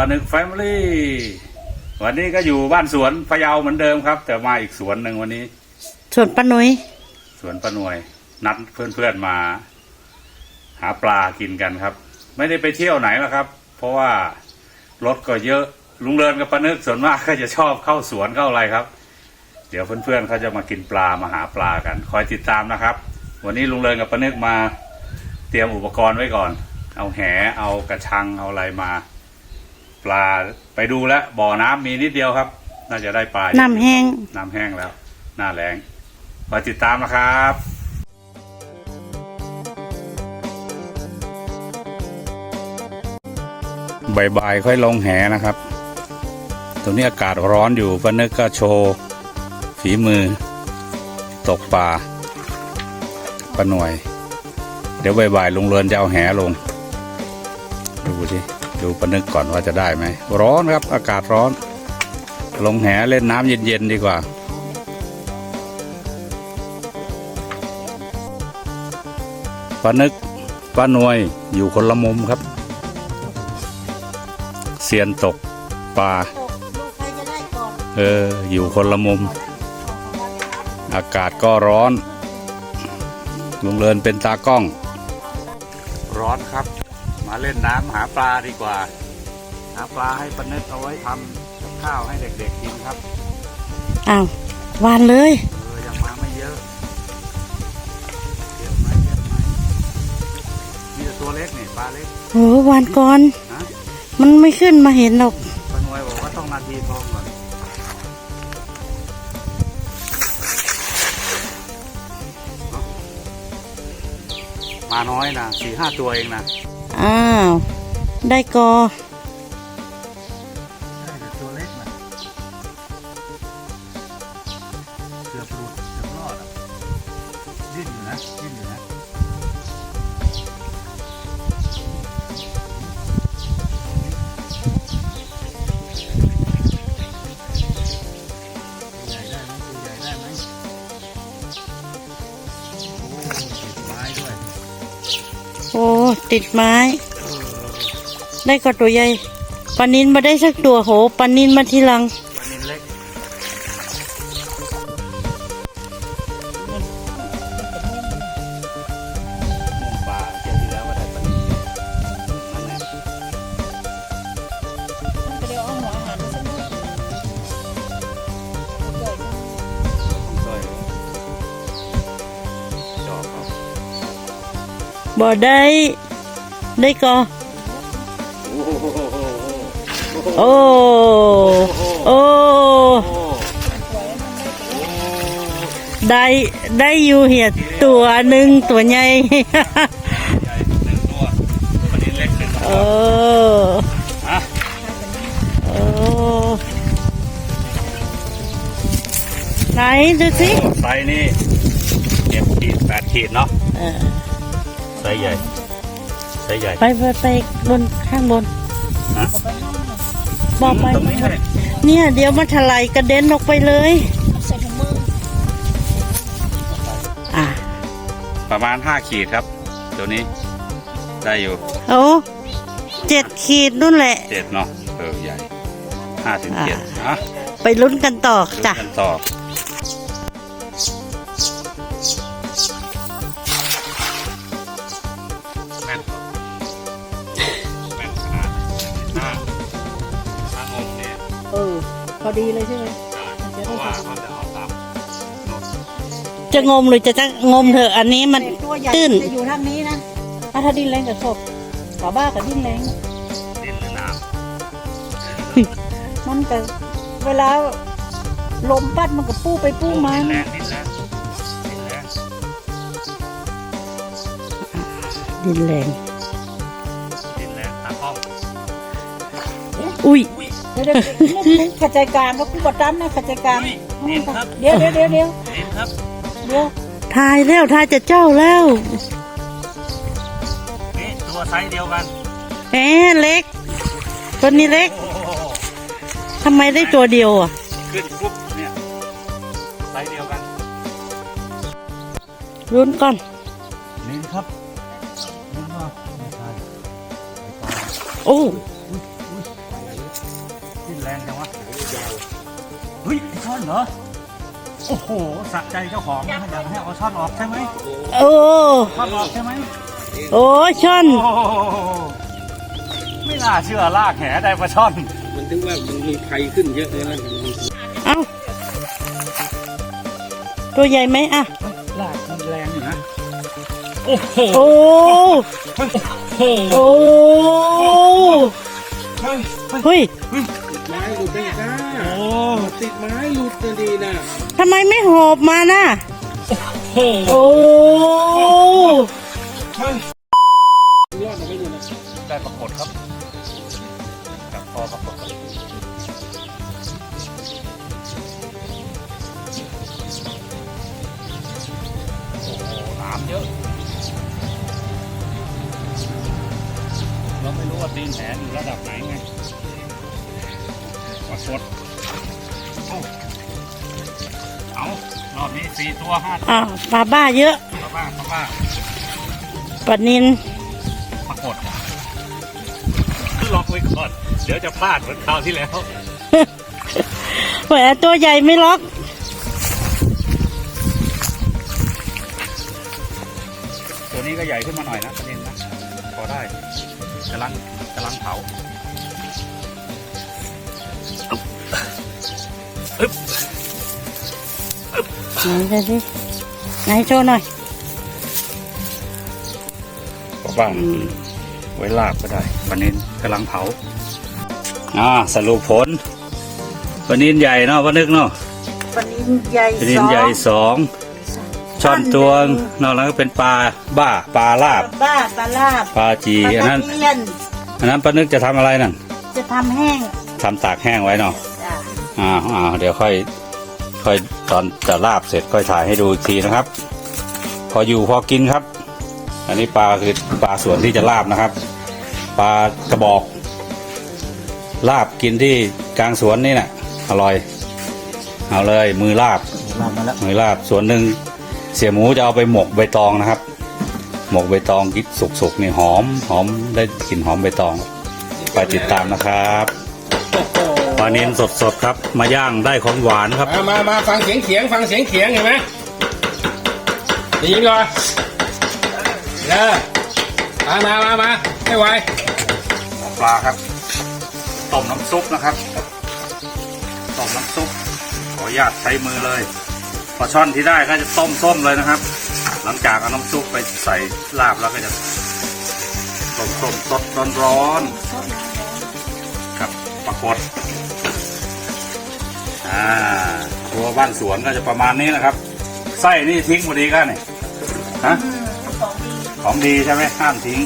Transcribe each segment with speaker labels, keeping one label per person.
Speaker 1: ปานึกแฟมิลี่วันนี้ก็อยู่บ้านสวนพะเยาเหมือนเดิมครับ แต่มาอีกสวนหนึ่งวันนี้
Speaker 2: ส่วนป้านุ้ย
Speaker 1: สวนป้าหน่วย นัดเพื่อนๆมา หาปลากินกันครับ ไม่ได้ไปเที่ยวไหนหรอกครับ เพราะว่ารถก็เยอะลุงเลินกับป้านึกส่วนมากก็จะชอบเข้าสวนเข้าอะไรครับ เดี๋ยวเพื่อนๆเขาจะมากินปลามาหาปลากัน คอยติดตามนะครับ วันนี้ลุงเลินกับป้านึกมา เตรียมอุปกรณ์ไว้ก่อน เอาแหเอากระชังเอาอะไรมาป ลาไปดูแล้วบ่อน้ำมีนิดเดียวครับ น่าจะได้ปลา
Speaker 2: น้ำแห้ง
Speaker 1: น้ำแห้งแล้วหน้าแรงคอยติดตามนะครับบ่ายๆค่อยลงแหนะครับ ตรงนี้อากาศร้อนอยู่ป้านึกก็โชว์ฝีมือ ตกปลาป้าหน่วย เดี๋ยวบ่ายๆลุงเรือนจะเอาแหลง ดูสิ ดูปนึกก่อนว่าจะได้ไหม ร้อนครับ อากาศร้อน ลงแหเล่นน้ำเย็น ๆ ดีกว่า ปนึกป้านวยอยู่คนละมุมครับเซียนตกปลาเออ อยู่คนละมุม อากาศก็ร้อน ลุงเรินเป็นตากล้อง ร้อนครับ มาเล่นน้ำหาปลาดีกว่า หาปลาให้ปนึกเอาไว้ทำกับข้าวให้เด็กๆกินครับ
Speaker 2: อ้าวหวานเลย
Speaker 1: เออยังมาไม่เยอะเยอะไหมเยอะไหมมีแต่ตัวเล็กนี่ปลาเล็ก
Speaker 2: โหหวานก่อน
Speaker 1: นะ
Speaker 2: มันไม่ขึ้นมาเห็นหรอก
Speaker 1: ปานวยบอกว่าต้องนาทีทองก่อนมาน้อยนะสี่ห้าตัวเองนะ
Speaker 2: อ้าว ได้กอ
Speaker 1: ติดไม้ ได้
Speaker 2: ก็ตัวใหญ่ปานินมาได้สักตัวโหปานินมาทีหลัง
Speaker 1: บ่
Speaker 2: ได้ ได้กอ
Speaker 1: โอ้โห
Speaker 2: โอ้โอ้
Speaker 1: โอ้
Speaker 2: ได้ได้อยู่เหียตัวหนึ่งตัวใหญ่
Speaker 1: ใหญ่หนึ่งตัวปลานินเล็กหนึ่ง
Speaker 2: เอ
Speaker 1: ตัว
Speaker 2: อ
Speaker 1: อะ
Speaker 2: โอ้ไหนดูสิ
Speaker 1: ไซส์นี่เจ็ดขีดแปดขีดเนาะ
Speaker 2: เออ
Speaker 1: ไซ ส์ใหญ่ไซส์ใหญ่
Speaker 2: ไปไปไปบนข้างบน
Speaker 1: ฮะ
Speaker 2: บอกไป
Speaker 1: ตรงนี้เลย
Speaker 2: เนี่ย เดี๋ยวมาถลายกระเด็นออกไปเลยอะ
Speaker 1: ประมาณห้าขีดครับ ตัวนี้ได้อยู่
Speaker 2: โอ้เจ็ดขีดนู่นแหละ
Speaker 1: เจ็ดเนาะเออใหญ่ห้าถึงเจ็ดอะ
Speaker 2: ไปลุ้นกันต่อ
Speaker 1: ดู
Speaker 2: จ้ะ
Speaker 1: กันต่อ
Speaker 2: อดีเลยใช่ไหม
Speaker 1: เพราะว่าเขาจะเอาตาม
Speaker 2: จะงมหรือจะจะงมเถอะอันนี้มัน
Speaker 3: ตัวใหญ่
Speaker 2: ตื้น
Speaker 3: จะอยู่ทางนี้นะ
Speaker 2: อะถ้าดิ้นแรงกับศพฝาบ้ากับดิ้นแรง
Speaker 1: ดินหรือน้
Speaker 3: มันก็เวลาลมพัดมันก็ปู้ไปำปู้มา
Speaker 1: ดินแรงดินแรงดินแรง
Speaker 2: ดิ้นแรง
Speaker 1: ดินแรงตาข้อง
Speaker 2: อุ้ย
Speaker 3: เดี๋ยวเดี๋ยวขัดใจกลางแล้วกูบดตั้มนะขัดใจกลาง
Speaker 1: ดินครับ
Speaker 3: เดี๋ยวเดี๋ยวเดี๋ยวเดี๋ยวเดี๋ยว
Speaker 2: ทายแล้วทายจะเจ้าแล้ว
Speaker 1: นี่ตัวไซส์เดียวกัน
Speaker 2: แหมเล็กตัวนี้เล็กทำไมได้ตัวเดียวอะ
Speaker 1: ขึ้นปุ๊บเนี่ยไซส์เดียวกัน
Speaker 2: รุ้นก่อน
Speaker 1: นี่ครับ
Speaker 2: โอ้
Speaker 1: ฮ้ยไอ้ช่อนเหรอ โอ้โหสะใจเจ้าของนะอยากให้เอาช่อนออกใช่ไหม
Speaker 2: โอ้
Speaker 1: ช่อนออกใช่ไหม
Speaker 2: โอ้ช่อน
Speaker 1: โอ้โหไม่น่าเชื่อลากแหได้ปลาช่อน
Speaker 4: มันถึงว่ามันมีภัยขึ้นเยอะเลยนะ
Speaker 2: เอาตัวใหญ่ไหมอะ
Speaker 1: ลากมันแรงอยู่นะ โอ้โห
Speaker 2: โอ้ โอ้เฮ้ย
Speaker 4: ไม้หลุดได้ก้า
Speaker 1: โอ้
Speaker 4: ติดไม้หลุดนะดีนะ
Speaker 2: ทำไมไม่หอบมาน่ะ
Speaker 1: โห
Speaker 2: โอ้
Speaker 4: รอดออกไปหมดนะ
Speaker 1: ได้ปรากฏครับกับพอปรากฏครับโอ้โหน้ำเยอะ เราไม่รู้ว่าตีนแหอยู่ระดับไหนไงปรากฏ เอ้าเอารอบนี้สี่ตัวห้าตัว
Speaker 2: อ้าวปลาบ้าเยอะ
Speaker 1: ป้าป้าป้าป้า
Speaker 2: ปลานิน
Speaker 1: ปรากฏล็อกไว้ก่อน เดี๋ยวจะพลาดเหมือนคราวที่แล้ว
Speaker 2: แหวตัวใหญ่ไม่ล็อก
Speaker 1: ตัวนี้ก็ใหญ่ขึ้นมาหน่อยนะประเด็นนะพอได้กำลังกำลังเผา
Speaker 2: ไหนดูสิไหนโชว์หน่อย
Speaker 1: บอกว่าไว้ลากก็ได้ปลานินกำลังเผาอ่าสรุปผลปลานินใหญ่เนาะปลานึกเนาะ
Speaker 2: ปลานินใหญ่
Speaker 1: ปลานินใหญ่สองช่อนตวงนอกนั้นก็เป็นปลาบ้าปลาลาบ
Speaker 2: บ้าปลาลาบ
Speaker 1: ปลาจีอันนั้น
Speaker 2: ปลาตะเพียน
Speaker 1: อันนั้นปลานึกจะทำอะไรนั่น
Speaker 2: จะทำแห้ง
Speaker 1: ทำตากแห้งไว้เนาะ
Speaker 2: จ้ะ
Speaker 1: อ้าวอ้าวเดี๋ยวค่อย ค่อยตอนจะลาบเสร็จค่อยถ่ายให้ดูอีกทีนะครับ พออยู่พอกินครับ อันนี้ปลาคือปลาส่วนที่จะลาบนะครับ ปลากระบอก ลาบกินที่กลางสวนนี่น่ะอร่อย เอาเลยมือลาบ
Speaker 4: ลามาแล้ว
Speaker 1: มือลาบส่วนหนึ่งเสียหมูจะเอาไปหมกใบตองนะครับ หมกใบตองกินสุกๆนี่หอมหอมได้กลิ่นหอมใบตอง ไปติดตามนะครับ ปลาเน้นสดๆครับ มาย่างได้ของหวานครับ
Speaker 4: มามามาฟังเสียงเขียงฟังเสียงเขียงเห็นไหมได้ยินก่อนเออมามามามาให้ไว
Speaker 1: ปลาครับต้มน้ำซุปนะครับต้มน้ำซุปขออนุญาตใช้มือเลยปลาช่อนที่ได้ก็จะต้มส้มเลยนะครับ หลังจากเอาน้ำซุปไปใส่ลาบแล้วก็จะต้มส้มสดร้อนๆครับปรากฏ อ่าตัวบ้านสวนก็จะประมาณนี้นะครับ ไส้นี่ทิ้งพอดีก็เนี่ยฮะของดีใช่ไหมห้ามทิ้ง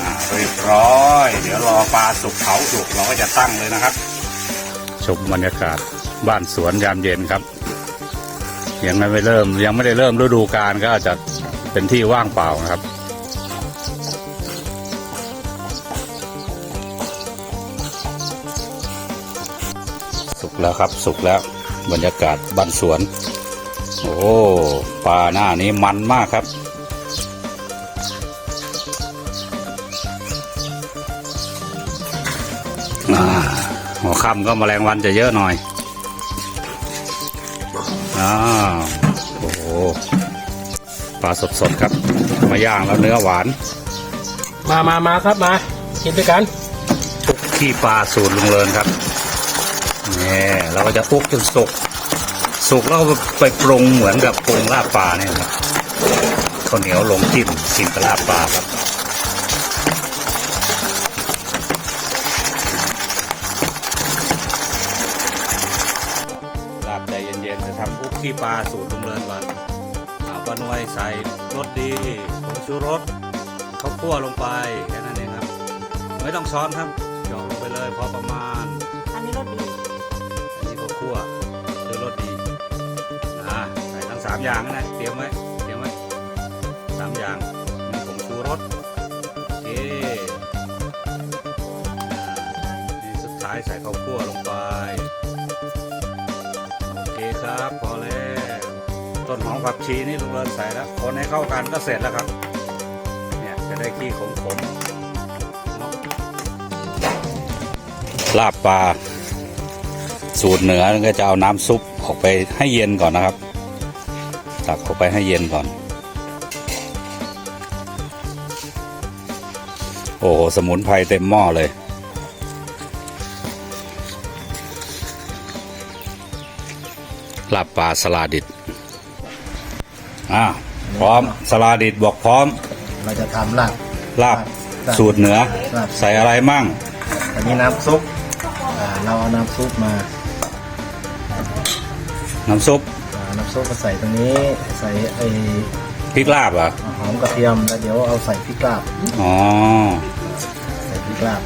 Speaker 1: อ่าเรียบร้อย เดี๋ยวรอปลาสุกเผาสุกเราก็จะตั้งเลยนะครับ ชมบรรยากาศบ้านสวนยามเย็นครับยังไม่เริ่มยังไม่ได้เริ่มฤดูกาลก็อาจจะเป็นที่ว่างเปล่านะครับ แล้วครับ สุกแล้วบรรยากาศบ้านสวน โอ้ปลาหน้านี้มันมากครับอ่าหัวค่ำก็แมลงวันจะเยอะหน่อยอ้าวโอ้โหปลาสดๆครับ มาย่างแล้วเนื้อหวาน
Speaker 4: มามามาครับมา กินด้วยกัน
Speaker 1: อุกขี้ปลาสูตรลุงเลินครับ นี่เราก็จะอุกจนสุก สุกแล้วไปปรุงเหมือนกับปรุงลาบปลาเนี่ยครับข้าวเหนียวลงจิ้มกินกับลาบปลาครับลาบใจเย็นๆจะทำอุกขี้ปลาสูตรลุงเลินก่อนเอาปลาหน่วยใส่รสดีผงชูรสข้าวคั่วลงไปแค่นั้นเองครับ ไม่ต้องช้อนครับหยอกลงไปเลยพอประมาณามอย่างนะเตรียมไว้เตรียมไว้สามอย่างมีผงชูรสโอเคนี่สุดท้ายใส่ข้าวคั่วลงไปโอเคครับพอแล้วต้นหอมผักชีนี่ลุงเรินใส่แล้วคนให้เข้ากันก็เสร็จแล้วครับเนี่ยจะได้ขี้ขมๆเนาะลาบปลาสูตรเหนือก็จะเอาน้ำซุปออกไปให้เย็นก่อนนะครับ ตักออกไปให้เย็นก่อน โอ้โห สมุนไพรเต็มหม้อเลย ลาบปลาสลาดิดอ่าพร้อมสลาดิดบอกพร้อม
Speaker 5: เราจะทำลาบ
Speaker 1: ลาบสูตรเหนือ
Speaker 5: ลาบ
Speaker 1: ใส่อะไรมั่ง
Speaker 5: อันนี้น้ำซุปอ่าเราเอาน้ำซุปมา
Speaker 1: น้ำซุป
Speaker 5: อ่า น้ำซุปมาใส่ตรงนี้ ใส่ไอ้
Speaker 1: พริกลาบเหรอะ
Speaker 5: หอมกระเทียมแล้วเดี๋ยวเอาใส่พริกลาบ
Speaker 1: อ๋อ
Speaker 5: ใส่พริกลาบ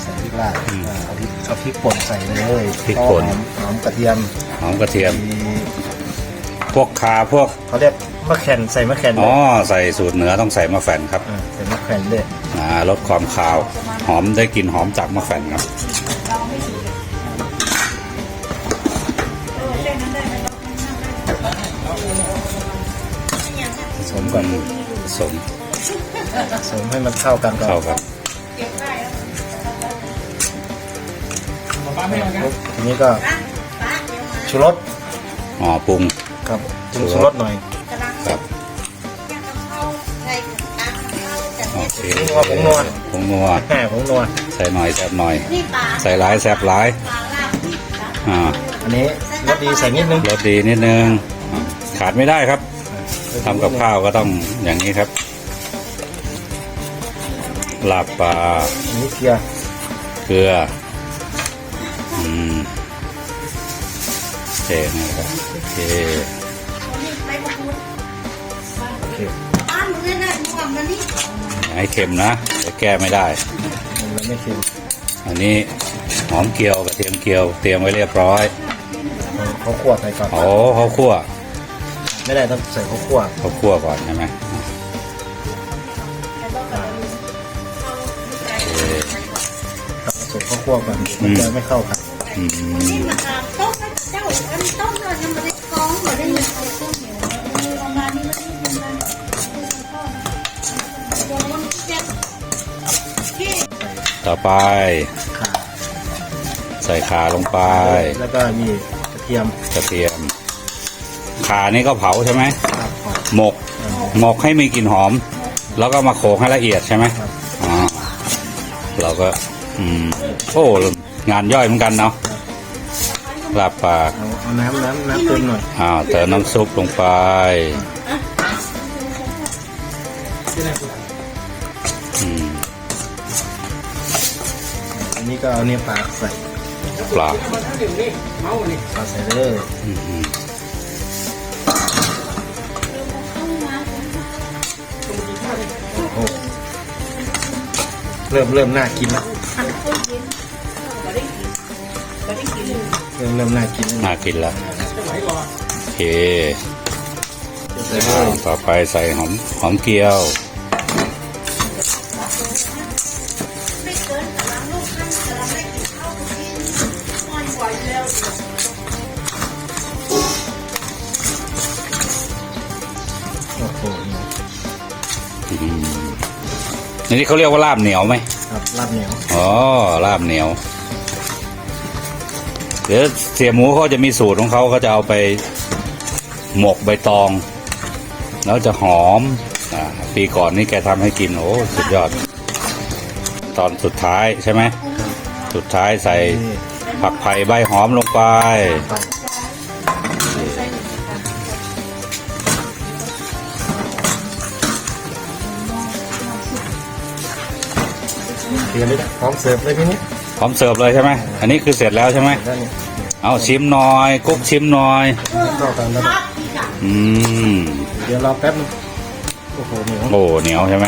Speaker 5: ใส่พริกลาบอ่าเอาพริกเอาพริกป่นใส่เลย
Speaker 1: พริกป่น
Speaker 5: หอมหอมกระเทียม
Speaker 1: หอมกระเทียม
Speaker 5: มี
Speaker 1: พวกคาพวก
Speaker 5: เขาเรียกมะแขนใส่มะแขน
Speaker 1: อ๋
Speaker 5: ด้
Speaker 1: อ
Speaker 5: วย
Speaker 1: ใส่สูตรเหนือต้องใส่มะแฝนครับา
Speaker 5: ใส่มะแขนด้วย
Speaker 1: อ่าลดความคาว หอมได้กลิ่นหอมจากมะแฝนครับ
Speaker 5: ผ สมก่อน
Speaker 1: สม
Speaker 5: ผสมให้มันเข้ากันก่อน
Speaker 1: เข้ากัน
Speaker 5: ปุ๊บทีนี้ก็ชูรส
Speaker 1: อ๋อปรุง
Speaker 5: ครับปรุงชูรสหน่อย
Speaker 1: ครับ
Speaker 2: ใส่ตามเข้ากัน
Speaker 1: โอเค
Speaker 5: ผงนัว
Speaker 1: ผงนัว
Speaker 5: แหมผงนัว
Speaker 1: ใส่หน่อยแซ่บหน่อย
Speaker 2: นี่ปลา
Speaker 1: ใส่หลายแซ่บหลาย
Speaker 2: ปลาลาบที่ปลา
Speaker 1: อ่า
Speaker 5: อันนี้ รสดีใส่นิดนึง
Speaker 1: รสดีนิดนึงอ่าขาดไม่ได้ครับทำกับข้าวก็ต้องอย่างนี้ครับลาบปลา
Speaker 5: อันนี้เกลือ
Speaker 1: เกลืออืมโอเคนะครับโอเค
Speaker 2: ไปประคุณ
Speaker 5: โอเค
Speaker 2: บ้านมึงเนี่ยนะมึงว่ามันนี่
Speaker 1: อย่าให้เค็มนะเดี๋ยวแก้ไม่ได้
Speaker 5: มันเลยไม่เค็ม
Speaker 1: อันนี้หอมเกียวกระเทียมเกียวเตรียมไว้เรียบร้อย
Speaker 5: เอาเขาคั่วไปก่อน
Speaker 1: โอ้เขาวคั่ว
Speaker 5: ไม่ได้ต้องใส่เขาคั่ว
Speaker 1: เขาวคั่วก่อนใช่ไหมโอเค
Speaker 5: ครับผสมเขาคั่วก่อนมันจะไม่เข้ากัน
Speaker 1: อืม
Speaker 2: นี่มันตามต้มให้เจ้าอันต้มเรายังไม่ได้กรองไม่ได้ยินเลยต้มเหนียวประมาณนี้มันนี่มันตัวมันเจ็บที่
Speaker 1: ต่อไป
Speaker 5: ข่า
Speaker 1: ใส่ขาลงไป
Speaker 5: แล้วก็มีก ระเทียม
Speaker 1: กระเทียมขานี่ก็เผาใช่ไหม
Speaker 5: ครับหอม
Speaker 1: หมก หมกให้มีกลิ่นหอม แล้วก็มาโขลกให้ละเอียดใช่ไหม
Speaker 5: ครับ
Speaker 1: อ๋อเราก็ อืมโอ้งานย่อยเหมือนกันเนาะลาบปลา
Speaker 5: เอาเอาน้ำน้ำน้ำเติมหน่อย
Speaker 1: อ้าวเติมน้ำซุปลงไปอืม
Speaker 5: อันนี้ก็เอาเนื้อปลาใส่
Speaker 1: ปลา
Speaker 5: ปลาใส่เลย
Speaker 1: อืมอืม
Speaker 5: โอ้โหเริ่มเริ่มน่ากินแล้วเริ่มเริ่มน่ากินแล้ว
Speaker 1: น่ากินแล้วโอเค
Speaker 5: ใส่เล
Speaker 1: อ่ายต่อไปใส่หอมหอมเกี๊ยว
Speaker 2: นี่
Speaker 1: เขาเรียกว่าลาบเหนียวไหม
Speaker 5: ครับลาบเหนียว
Speaker 1: อ๋อลาบเหนียวเดี๋ยวเสียหมูเขาจะมีสูตรของเขาเขาจะเอาไปหมกใบตอง แล้วจะหอมอ่าปีก่อนนี่แกทำให้กินโอ้สุดยอด ตอนสุดท้ายใช่ไหมสุดท้ายใส่
Speaker 5: นี่
Speaker 1: ผักไผ่ใบหอมลงไป
Speaker 5: เตรียมเลยพร้อมเสิร์ฟเลยพี่นี่
Speaker 1: พร้อมเสิร์ฟเลยใช่ไหมอันนี้คือเสร็จแล้วใช่ไหม
Speaker 5: ด้านนี้
Speaker 1: เอาชิมหน่อยกุ๊กชิมหน่อย
Speaker 5: เข้ากันแล้ว
Speaker 1: อืม
Speaker 5: เดี๋ยวรอแป๊บนึงโอ้โหเหนียว
Speaker 1: โอ้เหนียวใช่ไหม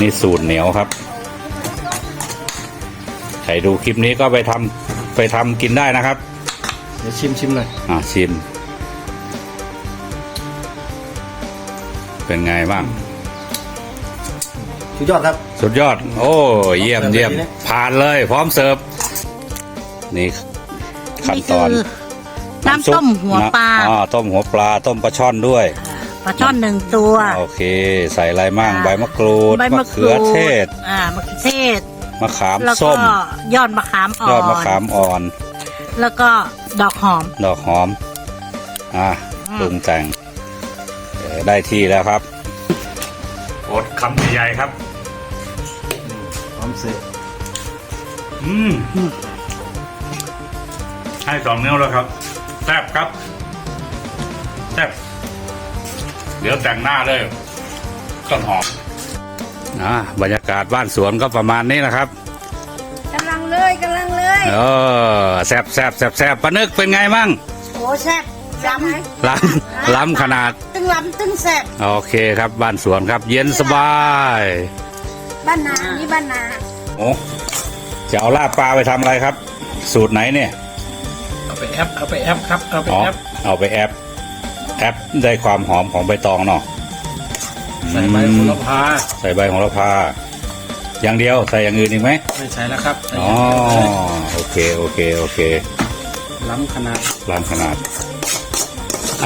Speaker 1: นี่สูตรเหนียวครับใครดูคลิปนี้ก็ไปทำไปทำกินได้นะครับ
Speaker 5: เดี๋ยวชิมชิมหน่อย
Speaker 1: อ่าชิม เป็นไงบ้าง
Speaker 5: สุดยอดครับ
Speaker 1: สุดยอด โอ้ เยี่ยมเยี่ยม
Speaker 5: แบบนี้นะ
Speaker 1: ผ่านเลย พร้อมเสิร์ฟ นี่ขั้นตอน
Speaker 2: น้ำต้มหัวปลา
Speaker 1: อ๋อต้มหัวปลา ต้มปลาช่อนด้วย
Speaker 2: ปลาช่อนหนึ่งตัว
Speaker 1: โอเค ใส่อะไรมั่ง ใบมะกรูด
Speaker 2: ใบมะก
Speaker 1: เขื
Speaker 2: รู
Speaker 1: อ
Speaker 2: ด
Speaker 1: เทศ
Speaker 2: อ่า มะเขือเทศ
Speaker 1: มมะขาม
Speaker 2: แล้วก็
Speaker 1: ส้ม
Speaker 2: ยอดมะขามอ่อน
Speaker 1: ยอดมะขามอ่อน
Speaker 2: แล้วก็ดอกหอม
Speaker 1: ดอกหอม อะ
Speaker 2: อืม
Speaker 1: ปรุงแต่งเอ่อได้ที่แล้วครับ อดคำใหญ่ๆครับ
Speaker 5: พร้อมเสร็จ
Speaker 1: อืม ให้สองนิ้วแล้วครับแซ่บครับแซ่บเดี๋ยวแต่งหน้าเลยต้นหอมอ่าบรรยากาศบ้านสวนก็ประมาณนี้นะครับ
Speaker 2: กำลังเลยกำลังเลย
Speaker 1: เออแซบแซบแซบแซบปะนึกเป็นไงมั่ง
Speaker 2: โอ้แซ่บล้ำ
Speaker 1: ล้ำ ล้ำขนาด
Speaker 2: ตึงล้ำตึงแซ่บ
Speaker 1: โอเคครับบ้านสวนครับ เย็นสบาย
Speaker 2: บ้านนานี่บ้านนา
Speaker 1: โอ้จะเอาลาบปลาไปทำอะไรครับ สูตรไหนเนี่ย
Speaker 4: เอาไปแอปเอาไปแอปครับเอาไป
Speaker 1: อ๋อ
Speaker 4: แอป
Speaker 1: เอาไปแอปแอปได้ความหอมของใบตองเนาะ
Speaker 4: ใส่ใบโหระพา
Speaker 1: ใส่ใบโหระพา อย่างเดียวใส่อย่างอื่นอีกไหม
Speaker 4: ไม่ใช่แล้วครับใส่
Speaker 1: อ๋อโอเคโอเคโอเค
Speaker 4: ล้ำขนาด
Speaker 1: ล้ำขนาด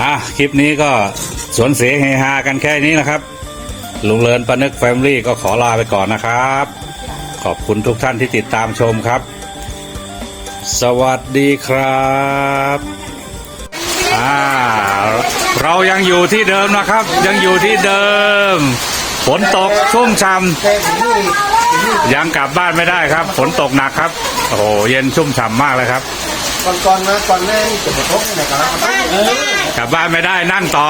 Speaker 1: อะคลิปนี้ก็สวนเสียงเฮฮากันแค่นี้นะครับ ลุงเลินปนึกแฟมิลี่ก็ขอลาไปก่อนนะครับ ขอบคุณทุกท่านที่ติดตามชมครับ สวัสดีครับอ่าเรายังอยู่ที่เดิมนะครับ ยังอยู่ที่เดิม ฝนตกชุ่มช่ำยังกลับบ้านไม่ได้ครับ ฝนตกหนักครับ โอ้โหเย็นชุ่มฉ่ำมากเลยครับ
Speaker 5: ก่อนก่อนๆมา กลับ
Speaker 1: บ้านไม่ได้นั่งต่อ